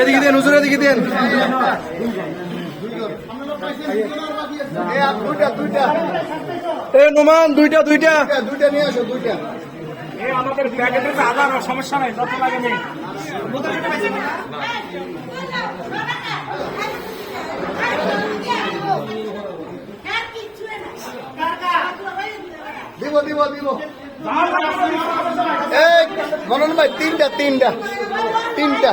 এদিকে দেন হুজুর এদিকে দেন। এ নোমান দুইটা দুইটা। আমাদের প্যাকেটের আধার সমস্যা নাই যত লাগে নেই দিব দিব মনন ভাই তিনটা তিনটা। তিনটা।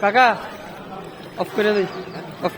কাকা অফ করে দিই অফ